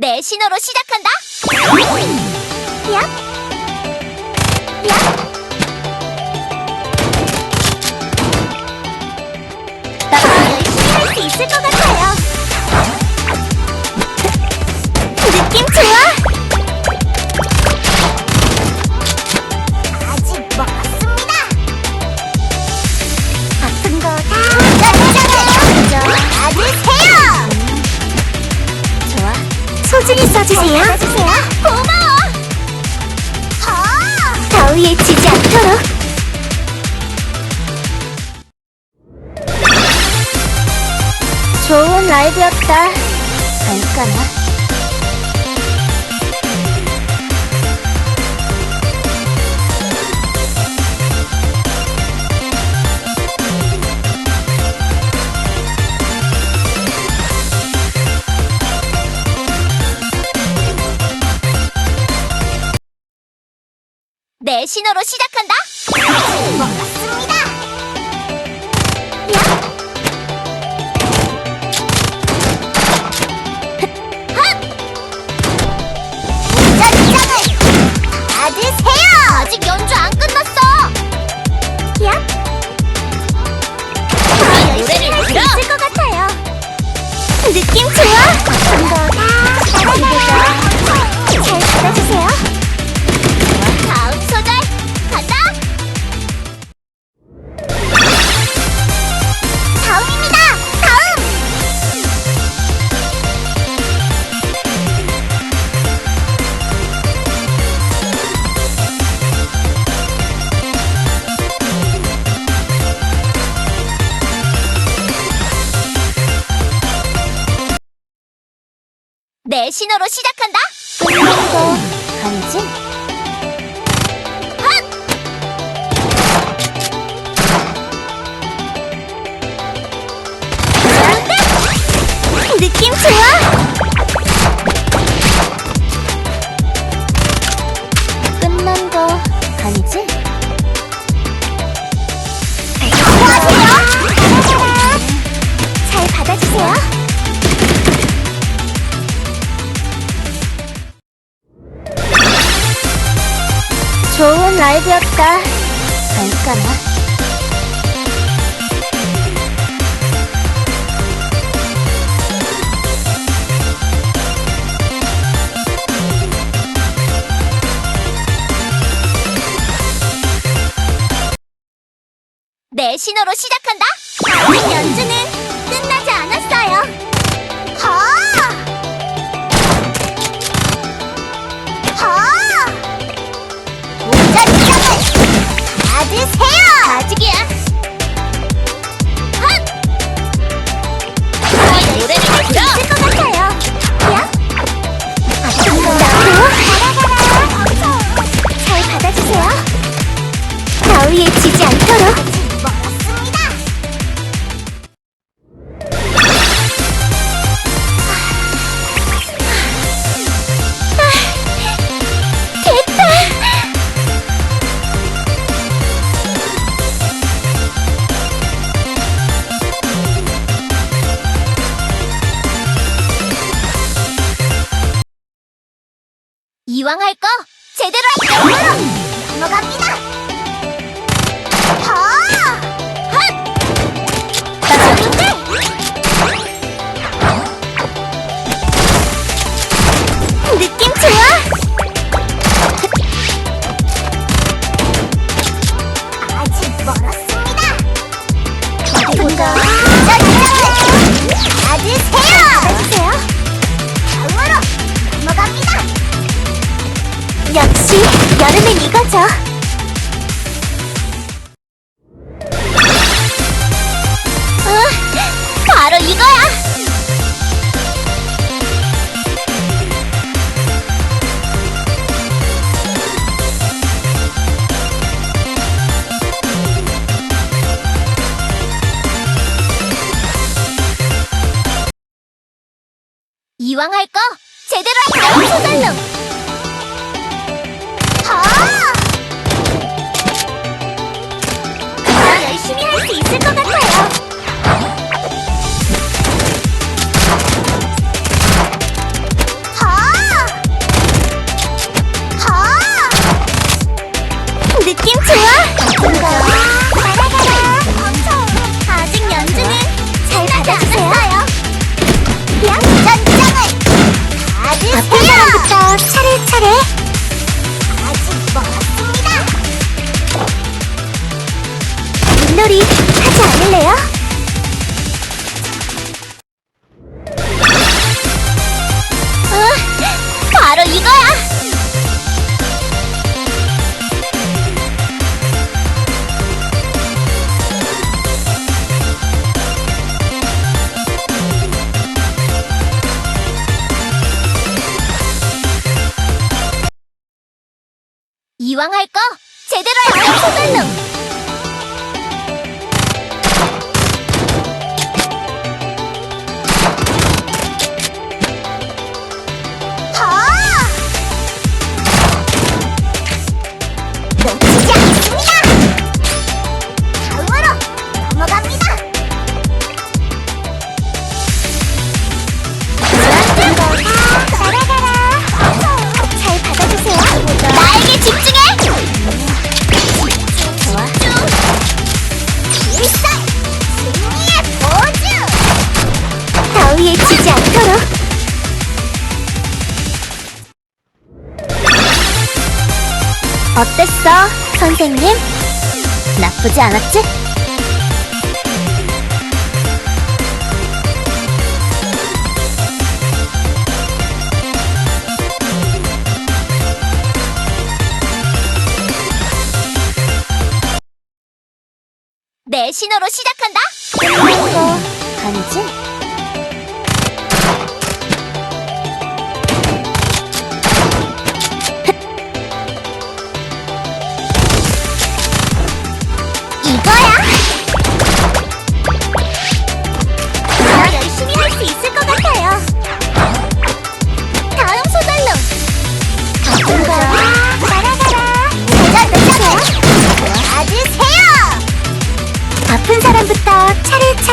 내 신호로 시작한다. 야, 야. 나 열심히 할수 있을 것 같아요. 느낌 좋아. 소중히 써주세요. 고마워. 더위에 지지 않도록. 좋은 라이브였다. 갈까나? 내 신호로 시작한다. 먹었습니다. 야. 운전장을 받으세요. 아직 연주 안 끝났어. 신호로 시작한다. 끝난 거 아니 좋은 라이브였다. 갈까나? 내 신호로 시작한다. 아직 연주는 이왕 할 거 제대로 할게요. 넘어갑니다. 여름엔 이거죠. 어. 이왕 할 거 제대로 할게요. 소달로. 좋아! 이왕 할 거 제대로 할게 소달름. 어땠어, 선생님? 나쁘지 않았지? 내 신호로 시작한다. 끝난 거 아니지?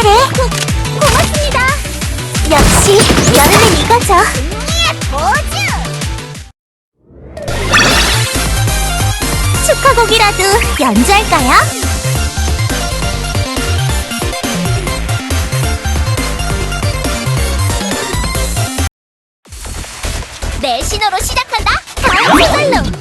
차례차례. 고, 고맙습니다. 역시 여름은 이거죠. 승리의 포즈. 축하곡이라도 연주할까요? 내 신호로 시작한다. 다음 소달로.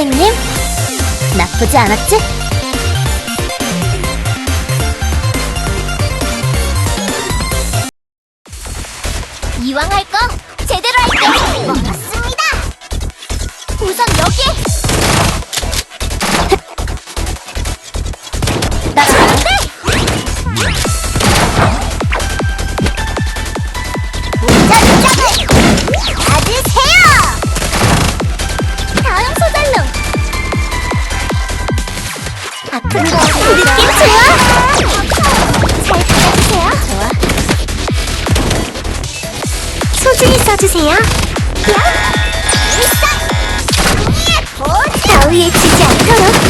선생님? 나쁘지 않았지? 이왕 할거 제대로 할게. 먹었습니다. 우선 여기. 느낌 좋아. 잘 받아주세요. 소중히 써주세요. 더위에 지지 않도록.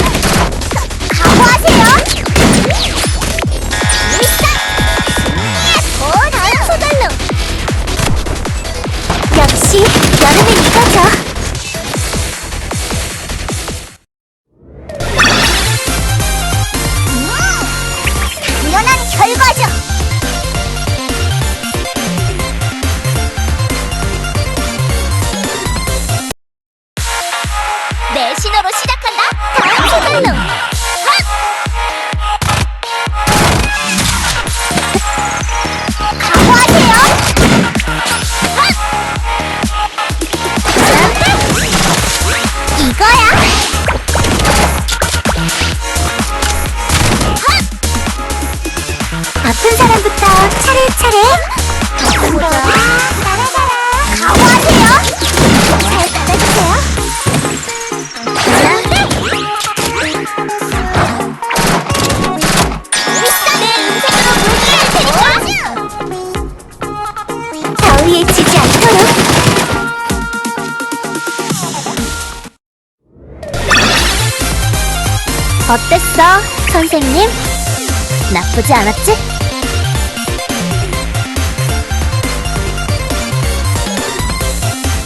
어땠어, 선생님? 나쁘지 않았지?